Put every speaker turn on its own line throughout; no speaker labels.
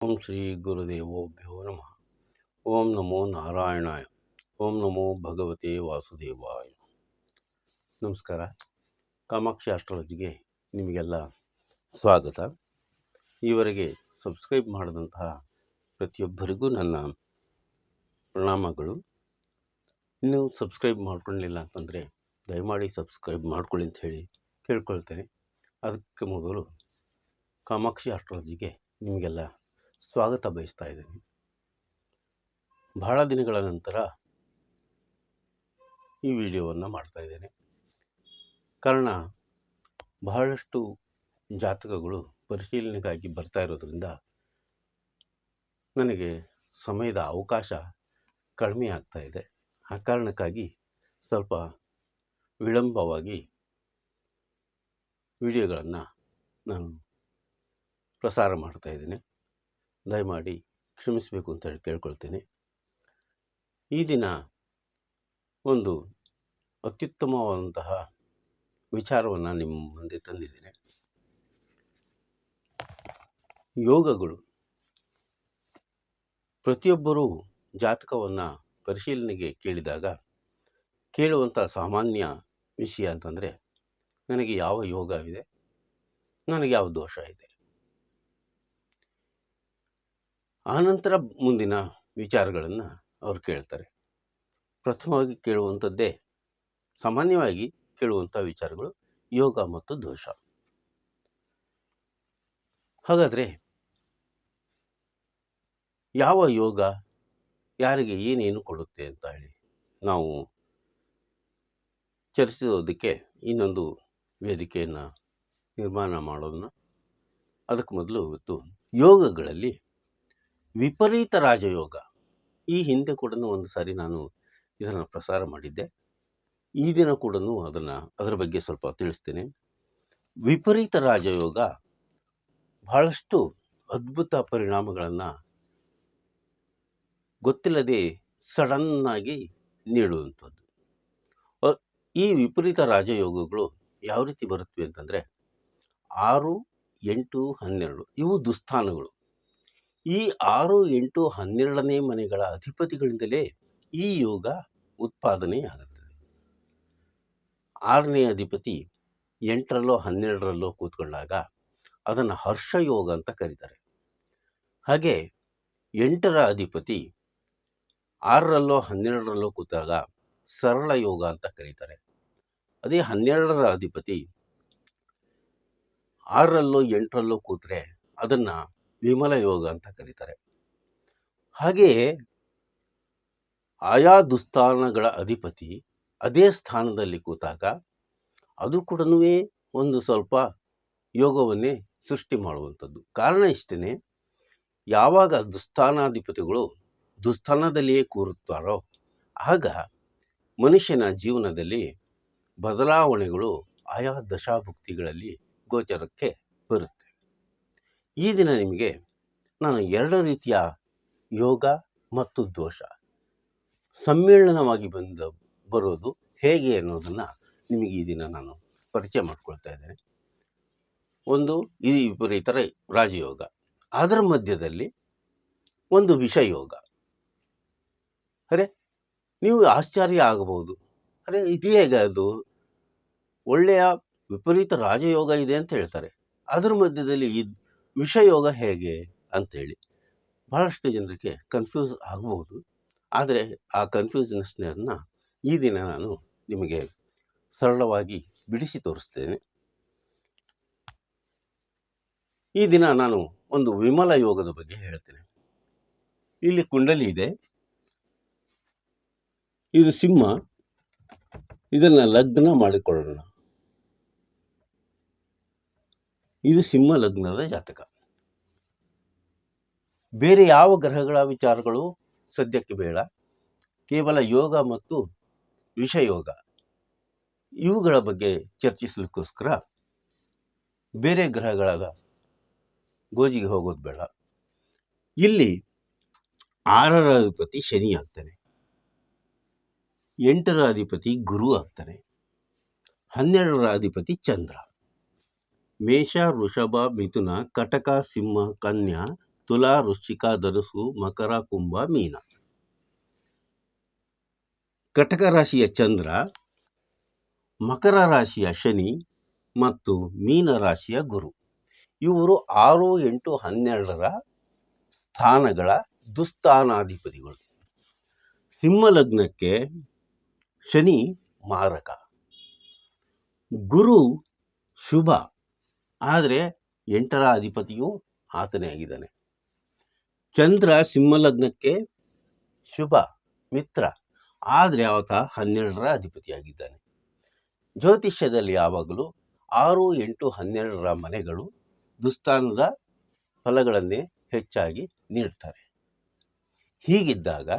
ಓಂ ಶ್ರೀ ಗುರುದೇವೋಭ್ಯೋ ನಮಃ ಓಂ ನಮೋ ನಾರಾಯಣಾಯ ಓಂ ನಮೋ ಭಗವತೆ ವಾಸುದೇವಾಯ ನಮಸ್ಕಾರ ಕಾಮಾಕ್ಷಿ ಆಸ್ಟ್ರಾಲಜಿಗೆ ನಿಮಗೆಲ್ಲ ಸ್ವಾಗತ. ಈವರೆಗೆ ಸಬ್ಸ್ಕ್ರೈಬ್ ಮಾಡಿದಂತಹ ಪ್ರತಿಯೊಬ್ಬರಿಗೂ ನನ್ನ ಪ್ರಣಾಮಗಳು. ಇನ್ನೂ ಸಬ್ಸ್ಕ್ರೈಬ್ ಮಾಡ್ಕೊಳ್ಳಿಲ್ಲ ಅಂತಂದರೆ ದಯಮಾಡಿ ಸಬ್ಸ್ಕ್ರೈಬ್ ಮಾಡ್ಕೊಳ್ಳಿ ಅಂತ ಹೇಳಿ ಕೇಳ್ಕೊಳ್ತೇನೆ. ಅದಕ್ಕೆ ಮೊದಲು ಕಾಮಾಕ್ಷಿ ಆಸ್ಟ್ರಾಲಜಿಗೆ ನಿಮಗೆಲ್ಲ ಸ್ವಾಗತ ಬಯಸ್ತಾ ಇದ್ದೀನಿ. ಬಹಳ ದಿನಗಳ ನಂತರ ಈ ವಿಡಿಯೋವನ್ನು ಮಾಡ್ತಾ ಇದ್ದೇನೆ. ಕಾರಣ, ಬಹಳಷ್ಟು ಜಾತಕಗಳು ಪರಿಶೀಲನೆಗಾಗಿ ಬರ್ತಾ ಇರೋದ್ರಿಂದ ನನಗೆ ಸಮಯದ ಅವಕಾಶ ಕಡಿಮೆ ಆಗ್ತಾ ಇದೆ. ಆ ಕಾರಣಕ್ಕಾಗಿ ಸ್ವಲ್ಪ ವಿಳಂಬವಾಗಿ ವಿಡಿಯೋಗಳನ್ನು ನಾನು ಪ್ರಸಾರ ಮಾಡ್ತಾ ಇದ್ದೇನೆ. ದಯಮಾಡಿ ಕ್ಷಮಿಸಬೇಕು ಅಂತ ಹೇಳಿ ಕೇಳ್ಕೊಳ್ತೇನೆ. ಈ ದಿನ ಒಂದು ಅತ್ಯುತ್ತಮವಾದಂತಹ ವಿಚಾರವನ್ನು ನಿಮ್ಮ ಮುಂದೆ ತಂದಿದ್ದೇನೆ. ಯೋಗಗಳು ಪ್ರತಿಯೊಬ್ಬರೂ ಜಾತಕವನ್ನು ಪರಿಶೀಲನೆಗೆ ಕೇಳಿದಾಗ ಕೇಳುವಂಥ ಸಾಮಾನ್ಯ ವಿಷಯ ಅಂತಂದರೆ, ನನಗೆ ಯಾವ ಯೋಗವಿದೆ? ನನಗೆ ಯಾವ ದೋಷ ಇದೆ? ಆನಂತರ ಮುಂದಿನ ವಿಚಾರಗಳನ್ನು ಅವರು ಕೇಳ್ತಾರೆ. ಪ್ರಥಮವಾಗಿ ಕೇಳುವಂಥದ್ದೇ, ಸಾಮಾನ್ಯವಾಗಿ ಕೇಳುವಂಥ ವಿಚಾರಗಳು ಯೋಗ ಮತ್ತು ದೋಷ. ಹಾಗಾದರೆ, ಯಾವ ಯೋಗ ಯಾರಿಗೆ ಏನೇನು ಕೊಡುತ್ತೆ ಅಂತ ಹೇಳಿ ನಾವು ಚರ್ಚಿಸೋದಕ್ಕೆ ಇನ್ನೊಂದು ವೇದಿಕೆಯನ್ನು ನಿರ್ಮಾಣ ಮಾಡೋದನ್ನ, ಅದಕ್ಕೆ ಮೊದಲು ಇವತ್ತು ಯೋಗಗಳಲ್ಲಿ ವಿಪರೀತ ರಾಜಯೋಗ. ಈ ಹಿಂದೆ ಕೂಡ ಒಂದು ಸಾರಿ ನಾನು ಇದನ್ನು ಪ್ರಸಾರ ಮಾಡಿದ್ದೆ. ಈ ದಿನ ಕೂಡ ಅದನ್ನು, ಅದರ ಬಗ್ಗೆ ಸ್ವಲ್ಪ ತಿಳಿಸ್ತೇನೆ. ವಿಪರೀತ ರಾಜಯೋಗ ಬಹಳಷ್ಟು ಅದ್ಭುತ ಪರಿಣಾಮಗಳನ್ನು ಗೊತ್ತಿಲ್ಲದೆ ಸಡನ್ನಾಗಿ ನೀಡುವಂಥದ್ದು. ಈ ವಿಪರೀತ ರಾಜಯೋಗಗಳು ಯಾವ ರೀತಿ ಬರುತ್ತವೆ ಅಂತಂದರೆ, ಆರು, ಎಂಟು, ಹನ್ನೆರಡು ಇವು ದುಸ್ಥಾನಗಳು. ಈ ಆರು ಎಂಟು ಹನ್ನೆರಡನೇ ಮನೆಗಳ ಅಧಿಪತಿಗಳಿಂದಲೇ ಈ ಯೋಗ ಉತ್ಪಾದನೆಯಾಗುತ್ತದೆ. ಆರನೇ ಅಧಿಪತಿ ಎಂಟರಲ್ಲೋ ಹನ್ನೆರಡರಲ್ಲೋ ಕೂತ್ಕೊಂಡಾಗ ಅದನ್ನು ಹರ್ಷಯೋಗ ಅಂತ ಕರೀತಾರೆ. ಹಾಗೆ ಎಂಟರ ಅಧಿಪತಿ ಆರರಲ್ಲೋ ಹನ್ನೆರಡರಲ್ಲೋ ಕೂತಾಗ ಸರಳ ಯೋಗ ಅಂತ ಕರೀತಾರೆ. ಅದೇ ಹನ್ನೆರಡರ ಅಧಿಪತಿ ಆರರಲ್ಲೋ ಎಂಟರಲ್ಲೋ ಕೂತ್ರೆ ಅದನ್ನು ವಿಮಲ ಯೋಗ ಅಂತ ಕರೀತಾರೆ. ಹಾಗೆಯೇ ಆಯಾ ದುಸ್ಥಾನಗಳ ಅಧಿಪತಿ ಅದೇ ಸ್ಥಾನದಲ್ಲಿ ಕೂತಾಗ ಅದು ಕೂಡ ಒಂದು ಸ್ವಲ್ಪ ಯೋಗವನ್ನೇ ಸೃಷ್ಟಿ ಮಾಡುವಂಥದ್ದು. ಕಾರಣ ಇಷ್ಟೇ ಯಾವಾಗ ದುಸ್ಥಾನಾಧಿಪತಿಗಳು ದುಸ್ಥಾನದಲ್ಲಿಯೇ ಕೂರುತ್ತಾರೋ, ಆಗ ಮನುಷ್ಯನ ಜೀವನದಲ್ಲಿ ಬದಲಾವಣೆಗಳು ಆಯಾ ದಶಾಭುಕ್ತಿಗಳಲ್ಲಿ ಗೋಚರಕ್ಕೆ ಬರುತ್ತೆ ಈ ದಿನ ನಿಮಗೆ ನಾನು ಎರಡು ರೀತಿಯ ಯೋಗ ಮತ್ತು ದೋಷ ಸಮ್ಮೇಳನವಾಗಿ ಬಂದ, ಬರೋದು ಹೇಗೆ ಅನ್ನೋದನ್ನು ನಿಮಗೆ ಈ ದಿನ ನಾನು ಪರಿಚಯ ಮಾಡ್ಕೊಳ್ತಾ ಇದ್ದೇನೆ. ಒಂದು, ಈ ವಿಪರೀತ ರ- ರಾಜಯೋಗ. ಅದರ ಮಧ್ಯದಲ್ಲಿ ಒಂದು ವಿಷಯೋಗ. ಅರೆ, ನೀವು ಆಶ್ಚರ್ಯ ಆಗಬಹುದು. ಅರೆ, ಇದು ಹೇಗೆ ಅದು? ಒಳ್ಳೆಯ ವಿಪರೀತ ರಾಜಯೋಗ ಇದೆ ಅಂತ ಹೇಳ್ತಾರೆ. ಅದರ ಮಧ್ಯದಲ್ಲಿ ಈ ವಿಷಯೋಗ ಹೇಗೆ ಅಂತೇಳಿ ಬಹಳಷ್ಟು ಜನರಿಗೆ ಕನ್ಫ್ಯೂಸ್ ಆಗಬಹುದು ಆದರೆ ಆ ಕನ್ಫ್ಯೂಸ್ನೆಸ್ನ ಈ ದಿನ ನಾನು ನಿಮಗೆ ಸರಳವಾಗಿ ಬಿಡಿಸಿ ತೋರಿಸ್ತೇನೆ. ಈ ದಿನ ನಾನು ಒಂದು ವಿಮಲ ಯೋಗದ ಬಗ್ಗೆ ಹೇಳ್ತೇನೆ. ಇಲ್ಲಿ ಕುಂಡಲಿ ಇದೆ. ಇದು ಸಿಂಹ. ಇದನ್ನು ಲಗ್ನ ಮಾಡಿಕೊಳ್ಳೋಣ. ಇದು ಸಿಂಹ ಲಗ್ನದ ಜಾತಕ. ಬೇರೆ ಯಾವ ಗ್ರಹಗಳ ವಿಚಾರಗಳು ಸದ್ಯಕ್ಕೆ ಬೇಡ. ಕೇವಲ ಯೋಗ ಮತ್ತು ವಿಷಯೋಗ. ಇವುಗಳ ಬಗ್ಗೆ ಚರ್ಚಿಸಲಿಕ್ಕೋಸ್ಕರ ಬೇರೆ ಗ್ರಹಗಳಾದ ಗೋಜಿಗೆ ಹೋಗೋದು ಬೇಡ. ಇಲ್ಲಿ ಆರರ ಅಧಿಪತಿ ಶನಿ ಆಗ್ತಾನೆ. ಎಂಟರ ಅಧಿಪತಿ ಗುರು ಆಗ್ತಾನೆ. ಹನ್ನೆರಡರ ಅಧಿಪತಿ ಚಂದ್ರ. ಮೇಷ, ವೃಷಭ, ಮಿಥುನ, ಕಟಕ, ಸಿಂಹ, ಕನ್ಯಾ, ತುಲಾ, ವೃಶ್ಚಿಕ, ಧನುಸು, ಮಕರ, ಕುಂಭ, ಮೀನ. ಕಟಕ ರಾಶಿಯ ಚಂದ್ರ, ಮಕರ ರಾಶಿಯ ಶನಿ ಮತ್ತು ಮೀನ ರಾಶಿಯ ಗುರು. ಇವರು ಆರು, ಎಂಟು, ಹನ್ನೆರಡರ ಸ್ಥಾನಗಳ ದುಸ್ಥಾನಾಧಿಪತಿಗಳು. ಸಿಂಹ ಲಗ್ನಕ್ಕೆ ಶನಿ ಮಾರಕ. ಗುರು ಶುಭ. ಆದರೆ ಎಂಟರ ಅಧಿಪತಿಯು ಆತನೇ ಆಗಿದ್ದಾನೆ. ಚಂದ್ರ ಸಿಂಹಲಗ್ನಕ್ಕೆ ಶುಭ, ಮಿತ್ರ, ಆದರೆ ಆತ ಹನ್ನೆರಡರ ಅಧಿಪತಿಯಾಗಿದ್ದಾನೆ. ಜ್ಯೋತಿಷ್ಯದಲ್ಲಿ ಯಾವಾಗಲೂ ಆರು ಎಂಟು ಹನ್ನೆರಡರ ಮನೆಗಳು ದುಸ್ಥಾನದ ಫಲಗಳನ್ನೇ ಹೆಚ್ಚಾಗಿ ನೀಡ್ತಾರೆ ಹೀಗಿದ್ದಾಗ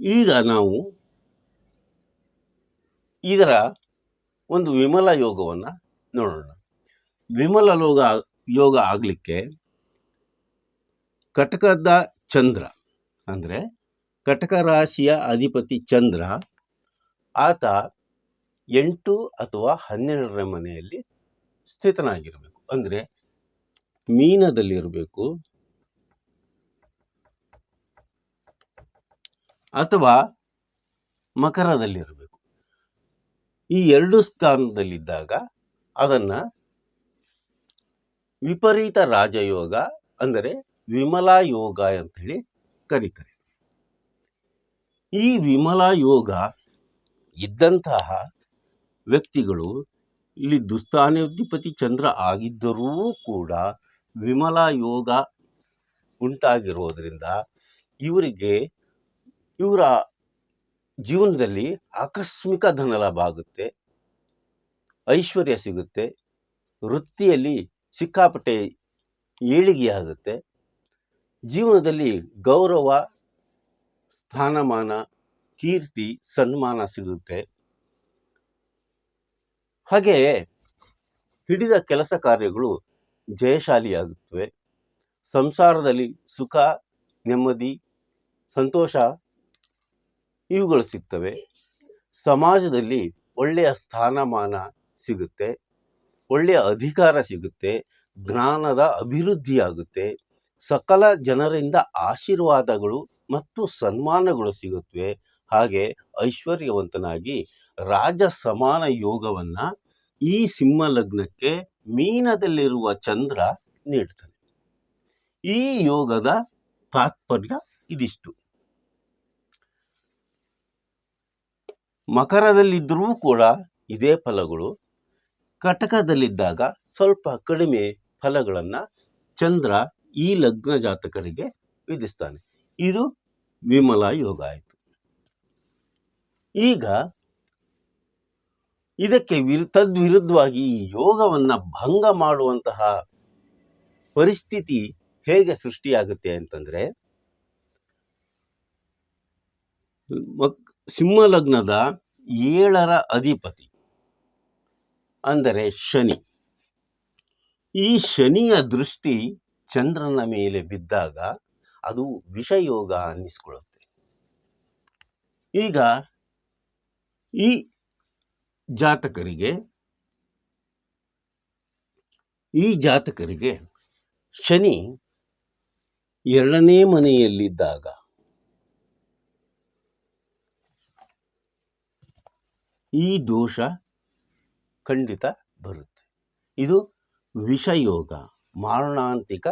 ಈಗ ನಾವು ಇದರ ಒಂದು ವಿಮಲ ಯೋಗವನ್ನು ನೋಡೋಣ. ವಿಮಲ ಲೋಗ, ಯೋಗ ಆಗಲಿಕ್ಕೆ ಕಟಕದ ಚಂದ್ರ ಅಂದರೆ ಕಟಕ ರಾಶಿಯ ಅಧಿಪತಿ ಚಂದ್ರ ಆತ ಎಂಟು ಅಥವಾ ಹನ್ನೆರಡರ ಮನೆಯಲ್ಲಿ ಸ್ಥಿತನಾಗಿರಬೇಕು. ಅಂದರೆ ಮೀನದಲ್ಲಿರಬೇಕು ಅಥವಾ ಮಕರದಲ್ಲಿರಬೇಕು. ಈ ಎರಡು ಸ್ಥಾನದಲ್ಲಿದ್ದಾಗ ಅದನ್ನು ವಿಪರೀತ ರಾಜಯೋಗ ಅಂದರೆ ವಿಮಲಾ ಯೋಗ ಅಂತ ಹೇಳಿ ಕರೀತಾರೆ. ಈ ವಿಮಲಾ ಯೋಗ ಇದ್ದಂತಹ ವ್ಯಕ್ತಿಗಳು ಇಲ್ಲಿ ದುಸ್ಥಾನಾಧಿಪತಿ ಚಂದ್ರ ಆಗಿದ್ದರೂ ಕೂಡ ವಿಮಲಾ ಯೋಗ ಉಂಟಾಗಿರೋದ್ರಿಂದ ಇವರಿಗೆ ಇವರ ಜೀವನದಲ್ಲಿ ಆಕಸ್ಮಿಕ ಧನಲಾಭ ಆಗುತ್ತೆ. ಐಶ್ವರ್ಯ ಸಿಗುತ್ತೆ, ವೃತ್ತಿಯಲ್ಲಿ ಸಿಕ್ಕಾಪಟ್ಟೆ ಏಳಿಗೆ ಆಗುತ್ತೆ ಜೀವನದಲ್ಲಿ ಗೌರವ, ಸ್ಥಾನಮಾನ, ಕೀರ್ತಿ, ಸನ್ಮಾನ ಸಿಗುತ್ತೆ. ಹಾಗೆಯೇ ಹಿಡಿದ ಕೆಲಸ ಕಾರ್ಯಗಳು ಜಯಶಾಲಿಯಾಗುತ್ತವೆ. ಸಂಸಾರದಲ್ಲಿ ಸುಖ, ನೆಮ್ಮದಿ, ಸಂತೋಷ ಇವುಗಳು ಸಿಗ್ತವೆ. ಸಮಾಜದಲ್ಲಿ ಒಳ್ಳೆಯ ಸ್ಥಾನಮಾನ ಸಿಗುತ್ತೆ, ಒಳ್ಳೆಯ ಅಧಿಕಾರ ಸಿಗುತ್ತೆ, ಜ್ಞಾನದ ಅಭಿವೃದ್ಧಿಯಾಗುತ್ತೆ, ಸಕಲ ಜನರಿಂದ ಆಶೀರ್ವಾದಗಳು ಮತ್ತು ಸನ್ಮಾನಗಳು ಸಿಗುತ್ತವೆ. ಹಾಗೆ ಐಶ್ವರ್ಯವಂತನಾಗಿ ರಾಜ ಸಮಾನ ಯೋಗವನ್ನ ಈ ಸಿಂಹ ಲಗ್ನಕ್ಕೆ ಮೀನದಲ್ಲಿರುವ ಚಂದ್ರ ನೀಡ್ತಾನೆ. ಈ ಯೋಗದ ತಾತ್ಪರ್ಯ ಇದಿಷ್ಟು. ಮಕರದಲ್ಲಿದ್ದರೂ ಕೂಡ ಇದೇ ಫಲಗಳು. ಕಟಕದಲ್ಲಿದ್ದಾಗ ಸ್ವಲ್ಪ ಕಡಿಮೆ ಫಲಗಳನ್ನು ಚಂದ್ರ ಈ ಲಗ್ನ ಜಾತಕರಿಗೆ ವಿಧಿಸ್ತಾನೆ. ಇದು ವಿಮಲ ಯೋಗ ಆಯಿತು. ಈಗ ಇದಕ್ಕೆ ವಿರು, ತದ್ವಿರುದ್ಧವಾಗಿ ಈ ಯೋಗವನ್ನ ಭಂಗ ಮಾಡುವಂತಹ ಪರಿಸ್ಥಿತಿ ಹೇಗೆ ಸೃಷ್ಟಿಯಾಗುತ್ತೆ ಅಂತಂದ್ರೆ, ಮಕ್- ಸಿಂಹ ಲಗ್ನದ ಏಳರ ಅಧಿಪತಿ ಅಂದರೆ ಶನಿ. ಈ ಶನಿಯ ದೃಷ್ಟಿ ಚಂದ್ರನ ಮೇಲೆ ಬಿದ್ದಾಗ ಅದು ವಿಷಯೋಗ ಅನ್ನಿಸ್ಕೊಳ್ಳುತ್ತೆ. ಈಗ ಈ ಜಾತಕರಿಗೆ ಈ ಜಾತಕರಿಗೆ ಶನಿ ಎರಡನೇ ಮನೆಯಲ್ಲಿದ್ದಾಗ, ಈ ದೋಷ ಖಂಡಿತ ಬರುತ್ತೆ. ಇದು ವಿಷಯೋಗ, ಮಾರಣಾಂತಿಕ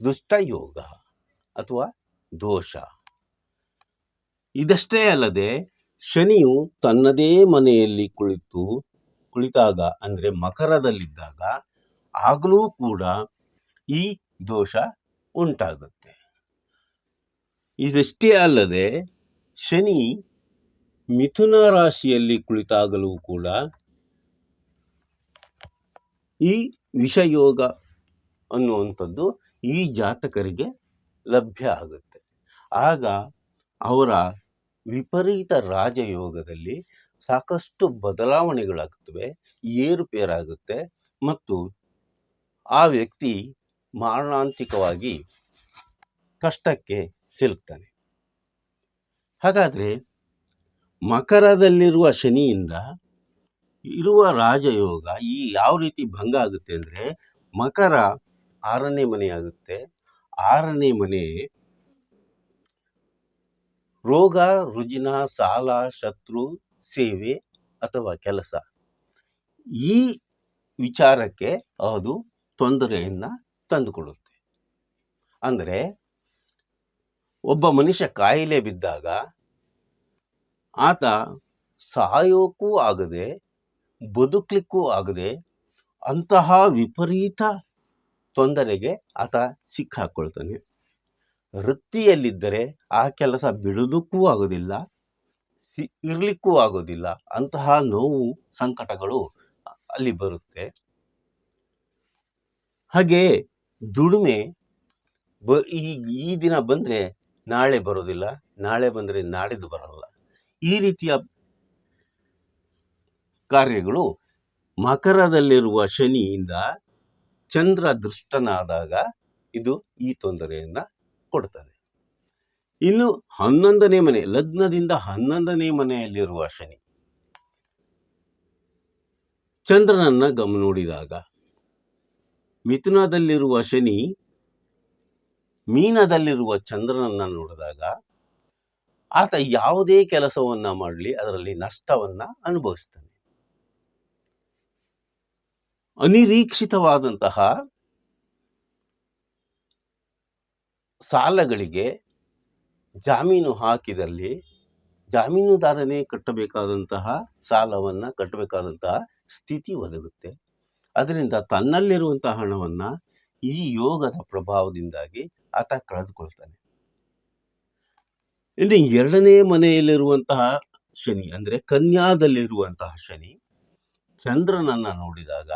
ದುಷ್ಟಯೋಗ ಅಥವಾ ದೋಷ. ಇದಷ್ಟೇ ಅಲ್ಲದೆ ಶನಿಯು ತನ್ನದೇ ಮನೆಯಲ್ಲಿ ಕುಳಿತು, ಕುಳಿತಾಗ ಅಂದರೆ ಮಕರದಲ್ಲಿದ್ದಾಗ ಆಗಲೂ ಕೂಡ ಈ ದೋಷ ಉಂಟಾಗುತ್ತೆ. ಇದಷ್ಟೇ ಅಲ್ಲದೆ ಶನಿ ಮಿಥುನ ರಾಶಿಯಲ್ಲಿ ಕುಳಿತಾಗಲೂ ಕೂಡ ಈ ವಿಷಯೋಗ ಅನ್ನುವಂಥದ್ದು ಈ ಜಾತಕರಿಗೆ ಲಭ್ಯ ಆಗುತ್ತೆ. ಆಗ ಅವರ ವಿಪರೀತ ರಾಜಯೋಗದಲ್ಲಿ ಸಾಕಷ್ಟು ಬದಲಾವಣೆಗಳಾಗುತ್ತವೆ, ಏರುಪೇರಾಗುತ್ತೆ ಮತ್ತು ಆ ವ್ಯಕ್ತಿ ಮಾರಣಾಂತಿಕವಾಗಿ ಕಷ್ಟಕ್ಕೆ ಸಿಲುಕ್ತಾನೆ. ಹಾಗಾದರೆ ಮಕರದಲ್ಲಿರುವ ಶನಿಯಿಂದ ಇರುವ ರಾಜಯೋಗ ಈ ಯಾವ ರೀತಿ ಭಂಗ ಆಗುತ್ತೆ ಅಂದರೆ ಮಕರ ಆರನೇ ಮನೆ ಆಗುತ್ತೆ. ಆರನೇ ಮನೆ ರೋಗ, ರುಜಿನ, ಸಾಲ, ಶತ್ರು, ಸೇವೆ ಅಥವಾ ಕೆಲಸ. ಈ ವಿಚಾರಕ್ಕೆ ಅದು ತೊಂದರೆಯನ್ನು ತಂದುಕೊಡುತ್ತೆ. ಅಂದರೆ ಒಬ್ಬ ಮನುಷ್ಯ ಕಾಯಿಲೆ ಬಿದ್ದಾಗ ಆತ ಸಾಯೋಕ್ಕೂ ಆಗದೆ ಬದುಕಲಿಕ್ಕೂ ಆಗದೆ ಅಂತಹ ವಿಪರೀತ ತೊಂದರೆಗೆ ಆತ ಸಿಕ್ಕಾಕ್ಕೊಳ್ತಾನೆ ವೃತ್ತಿಯಲ್ಲಿದ್ದರೆ ಆ ಕೆಲಸ ಬಿಡೋದಕ್ಕೂ ಆಗೋದಿಲ್ಲ, ಸಿ, ಇರಲಿಕ್ಕೂ ಆಗೋದಿಲ್ಲ, ಅಂತಹ ನೋವು, ಸಂಕಟಗಳು ಅಲ್ಲಿ ಬರುತ್ತೆ. ಹಾಗೆ ದುಡಿಮೆ ಬ, ಈ ಈ ದಿನ ಬಂದರೆ ನಾಳೆ ಬರೋದಿಲ್ಲ, ನಾಳೆ ಬಂದರೆ ನಾಡಿದ್ದು ಬರಲ್ಲ. ಈ ರೀತಿಯ ಕಾರ್ಯಗಳು ಮಕರದಲ್ಲಿರುವ ಶನಿಯಿಂದ ಚಂದ್ರ ದೃಷ್ಟನಾದಾಗ ಇದು ಈ ತೊಂದರೆಯನ್ನು ಕೊಡ್ತದೆ. ಇನ್ನು ಹನ್ನೊಂದನೇ ಮನೆ, ಲಗ್ನದಿಂದ ಹನ್ನೊಂದನೇ ಮನೆಯಲ್ಲಿರುವ ಶನಿ. ಚಂದ್ರನನ್ನ ಗಮನ ನೋಡಿದಾಗ ಮಿಥುನದಲ್ಲಿರುವ ಶನಿ ಮೀನದಲ್ಲಿರುವ ಚಂದ್ರನನ್ನ ನೋಡಿದಾಗ ಆತ ಯಾವುದೇ ಕೆಲಸವನ್ನ ಮಾಡಲಿ, ಅದರಲ್ಲಿ ನಷ್ಟವನ್ನ ಅನುಭವಿಸ್ತಾನೆ. ಅನಿರೀಕ್ಷಿತವಾದಂತಹ ಸಾಲಗಳಿಗೆ ಜಾಮೀನು ಹಾಕಿದಲ್ಲಿ ಜಾಮೀನುದಾರನೇ ಕಟ್ಟಬೇಕಾದಂತಹ ಸಾಲವನ್ನು ಕಟ್ಟಬೇಕಾದಂತಹ ಸ್ಥಿತಿ ಒದಗುತ್ತೆ. ಅದರಿಂದ ತನ್ನಲ್ಲಿರುವಂತಹ ಹಣವನ್ನು ಈ ಯೋಗದ ಪ್ರಭಾವದಿಂದಾಗಿ ಆತ ಕಳೆದುಕೊಳ್ತಾನೆ. ಇನ್ನು ಎರಡನೇ ಮನೆಯಲ್ಲಿರುವಂತಹ ಶನಿ ಅಂದರೆ ಕನ್ಯಾದಲ್ಲಿರುವಂತಹ ಶನಿ ಚಂದ್ರನನ್ನ ನೋಡಿದಾಗ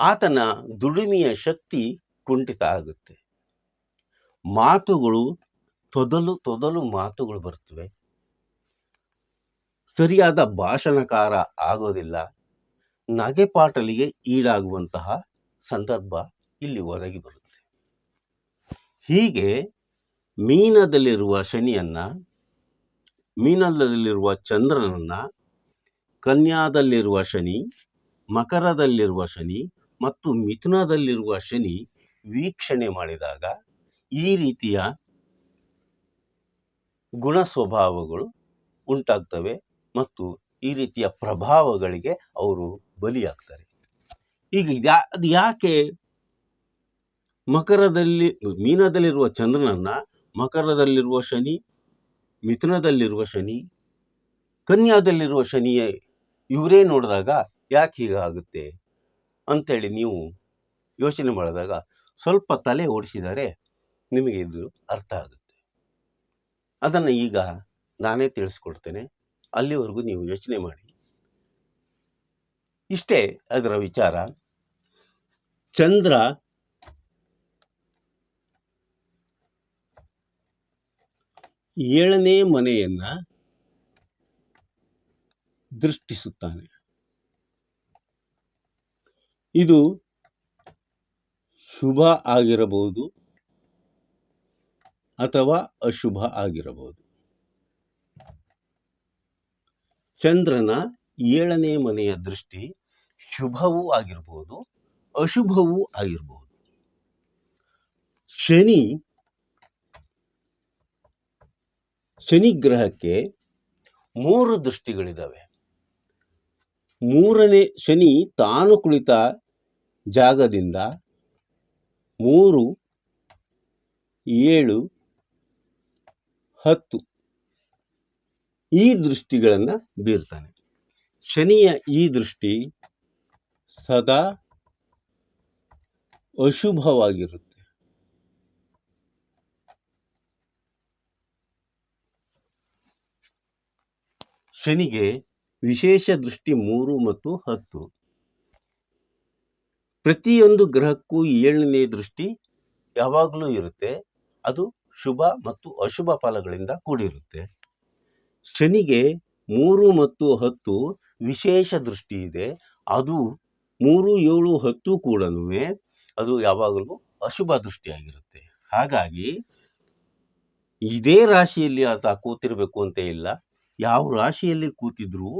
ಆತನ ದುಡಿಮೆಯ ಶಕ್ತಿ ಕುಂಠಿತ ಆಗುತ್ತೆ. ಮಾತುಗಳು, ತೊದಲು ತೊದಲು ಮಾತುಗಳು ಬರ್ತವೆ ಸರಿಯಾದ ಭಾಷಣಕಾರ ಆಗೋದಿಲ್ಲ. ನಗೆಪಾಟಲಿಗೆ ಈಡಾಗುವಂತಹ ಸಂದರ್ಭ ಇಲ್ಲಿ ಒದಗಿ ಬರುತ್ತೆ. ಹೀಗೆ ಮೀನದಲ್ಲಿರುವ ಶನಿಯನ್ನ, ಮೀನದಲ್ಲಿರುವ ಚಂದ್ರನನ್ನು, ಕನ್ಯಾದಲ್ಲಿರುವ ಶನಿ, ಮಕರದಲ್ಲಿರುವ ಶನಿ ಮತ್ತು ಮಿಥುನದಲ್ಲಿರುವ ಶನಿ ವೀಕ್ಷಣೆ ಮಾಡಿದಾಗ ಈ ರೀತಿಯ ಗುಣ ಸ್ವಭಾವಗಳು ಉಂಟಾಗ್ತವೆ ಮತ್ತು ಈ ರೀತಿಯ ಪ್ರಭಾವಗಳಿಗೆ ಅವರು ಬಲಿಯಾಗ್ತಾರೆ. ಈಗ ಅದು ಯಾಕೆ ಮಕರದಲ್ಲಿ, ಮೀನದಲ್ಲಿರುವ ಚಂದ್ರನನ್ನ ಮಕರದಲ್ಲಿರುವ ಶನಿ, ಮಿಥುನದಲ್ಲಿರುವ ಶನಿ, ಕನ್ಯಾದಲ್ಲಿರುವ ಶನಿಯೇ, ಇವರೇ ನೋಡಿದಾಗ ಯಾಕೆ ಹೀಗಾಗುತ್ತೆ? ಅಂತೇಳಿ ನೀವು ಯೋಚನೆ ಮಾಡಿದಾಗ ಸ್ವಲ್ಪ ತಲೆ ಓಡಿಸಿದರೆ ನಿಮಗೆ ಇದು ಅರ್ಥ ಆಗುತ್ತೆ. ಅದನ್ನು ಈಗ ನಾನೇ ತಿಳಿಸ್ಕೊಡ್ತೇನೆ. ಅಲ್ಲಿವರೆಗೂ ನೀವು ಯೋಚನೆ ಮಾಡಿ. ಇಷ್ಟೇ ಅದರ ವಿಚಾರ. ಚಂದ್ರ ಏಳನೇ ಮನೆಯನ್ನ ದೃಷ್ಟಿಸುತ್ತಾನೆ. ಇದು ಶುಭ ಆಗಿರಬಹುದು ಅಥವಾ ಅಶುಭ ಆಗಿರಬಹುದು. ಚಂದ್ರನ ಏಳನೇ ಮನೆಯ ದೃಷ್ಟಿ ಶುಭವೂ ಆಗಿರಬಹುದು, ಅಶುಭವೂ ಆಗಿರಬಹುದು. ಶನಿ ಶನಿ ಗ್ರಹಕ್ಕೆ ಮೂರು ದೃಷ್ಟಿಗಳಿದ್ದಾವೆ ಮೂರನೇ ಶನಿ ತಾನು ಕುಳಿತ ಜಾಗದಿಂದ ಮೂರು, ಏಳು, ಹತ್ತು ಈ ದೃಷ್ಟಿಗಳನ್ನು ಬೀರ್ತಾನೆ. ಶನಿಯ ಈ ದೃಷ್ಟಿ ಸದಾ ಅಶುಭವಾಗಿರುತ್ತೆ. ಶನಿಗೆ ವಿಶೇಷ ದೃಷ್ಟಿ ಮೂರು ಮತ್ತು ಹತ್ತು. ಪ್ರತಿಯೊಂದು ಗ್ರಹಕ್ಕೂ ಏಳನೇ ದೃಷ್ಟಿ ಯಾವಾಗಲೂ ಇರುತ್ತೆ. ಅದು ಶುಭ ಮತ್ತು ಅಶುಭ ಫಲಗಳಿಂದ ಕೂಡಿರುತ್ತೆ. ಶನಿಗೆ ಮೂರು ಮತ್ತು ಹತ್ತು ವಿಶೇಷ ದೃಷ್ಟಿ ಇದೆ. ಅದು ಮೂರು, ಏಳು, ಹತ್ತು ಕೂಡ ಅದು ಯಾವಾಗಲೂ ಅಶುಭ ದೃಷ್ಟಿಯಾಗಿರುತ್ತೆ. ಹಾಗಾಗಿ ಇದೇ ರಾಶಿಯಲ್ಲಿ ಆತ ಕೂತಿರಬೇಕು ಅಂತ ಇಲ್ಲ. ಯಾವ ರಾಶಿಯಲ್ಲಿ ಕೂತಿದ್ರೂ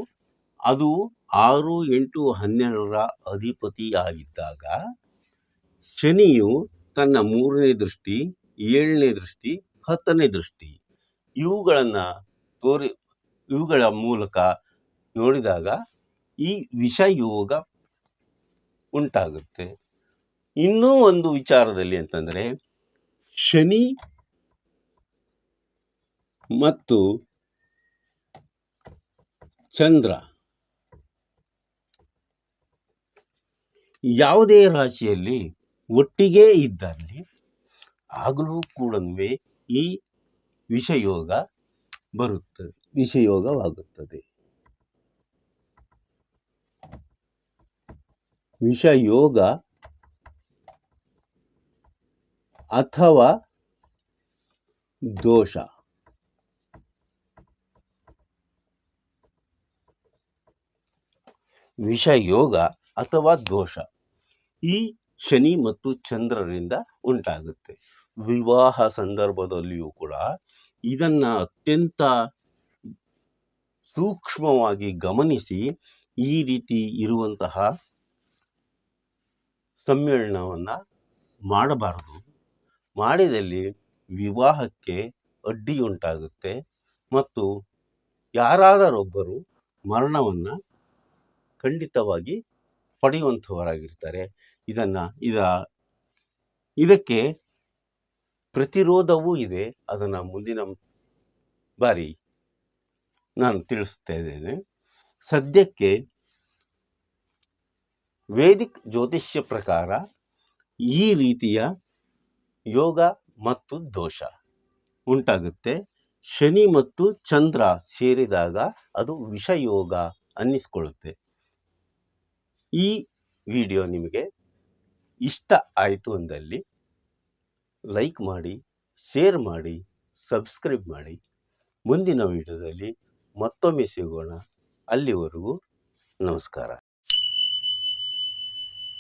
ಅದು ಆರು ಎಂಟು ಹನ್ನೆರಡರ ಅಧಿಪತಿಯಾಗಿದ್ದಾಗ ಶನಿಯು ತನ್ನ ಮೂರನೇ ದೃಷ್ಟಿ, ಏಳನೇ ದೃಷ್ಟಿ, ಹತ್ತನೇ ದೃಷ್ಟಿ ಇವುಗಳನ್ನು ತೋರಿ, ಇವುಗಳ ಮೂಲಕ ನೋಡಿದಾಗ ಈ ವಿಷಯೋಗ ಉಂಟಾಗುತ್ತೆ. ಇನ್ನೂ ಒಂದು ವಿಚಾರದಲ್ಲಿ ಅಂತಂದರೆ ಶನಿ ಮತ್ತು ಚಂದ್ರ. ಯಾವುದೇ ರಾಶಿಯಲ್ಲಿ ಒಟ್ಟಿಗೆ ಇದ್ದಲ್ಲಿ ಆಗಲೂ ಕೂಡ ಈ ವಿಷಯೋಗ ಬರುತ್ತದೆ ವಿಷಯೋಗವಾಗುತ್ತದೆ. ವಿಷಯೋಗ ಅಥವಾ ದೋಷ. ವಿಷಯೋಗ ಅಥವಾ ದೋಷ ಈ ಶನಿ ಮತ್ತು ಚಂದ್ರರಿಂದ ಉಂಟಾಗುತ್ತೆ. ವಿವಾಹ ಸಂದರ್ಭದಲ್ಲಿಯೂ ಕೂಡ ಇದನ್ನು ಅತ್ಯಂತ ಸೂಕ್ಷ್ಮವಾಗಿ ಗಮನಿಸಿ ಈ ರೀತಿ ಇರುವಂತಹ ಸಮ್ಮೇಳನವನ್ನು ಮಾಡಬಾರದು. ಮಾಡಿದಲ್ಲಿ ವಿವಾಹಕ್ಕೆ ಅಡ್ಡಿಯುಂಟಾಗುತ್ತೆ ಮತ್ತು ಯಾರಾದರೊಬ್ಬರು ಮರಣವನ್ನು ಖಂಡಿತವಾಗಿ ಪಡೆಯುವಂಥವರಾಗಿರ್ತಾರೆ. ಇದನ್ನು, ಇದ, ಇದಕ್ಕೆ ಪ್ರತಿರೋಧವೂ ಇದೆ. ಅದನ್ನು ಮುಂದಿನ ಬಾರಿ ನಾನು ತಿಳಿಸ್ತಾ ಇದ್ದೇನೆ. ಸದ್ಯಕ್ಕೆ ವೇದಿಕ್ ಜ್ಯೋತಿಷ್ಯ ಪ್ರಕಾರ ಈ ರೀತಿಯ ಯೋಗ ಮತ್ತು ದೋಷ ಉಂಟಾಗುತ್ತೆ. ಶನಿ ಮತ್ತು ಚಂದ್ರ ಸೇರಿದಾಗ ಅದು ವಿಷಯೋಗ ಅನ್ನಿಸ್ಕೊಳ್ಳುತ್ತೆ. ಈ ವಿಡಿಯೋ ನಿಮಗೆ ಇಷ್ಟ ಆಯಿತು ಅಂದಲ್ಲಿ ಲೈಕ್ ಮಾಡಿ, ಶೇರ್ ಮಾಡಿ, ಸಬ್ಸ್ಕ್ರೈಬ್ ಮಾಡಿ. ಮುಂದಿನ ವಿಡಿಯೋದಲ್ಲಿ ಮತ್ತೊಮ್ಮೆ ಸಿಗೋಣ. ಅಲ್ಲಿವರೆಗೂ ನಮಸ್ಕಾರ.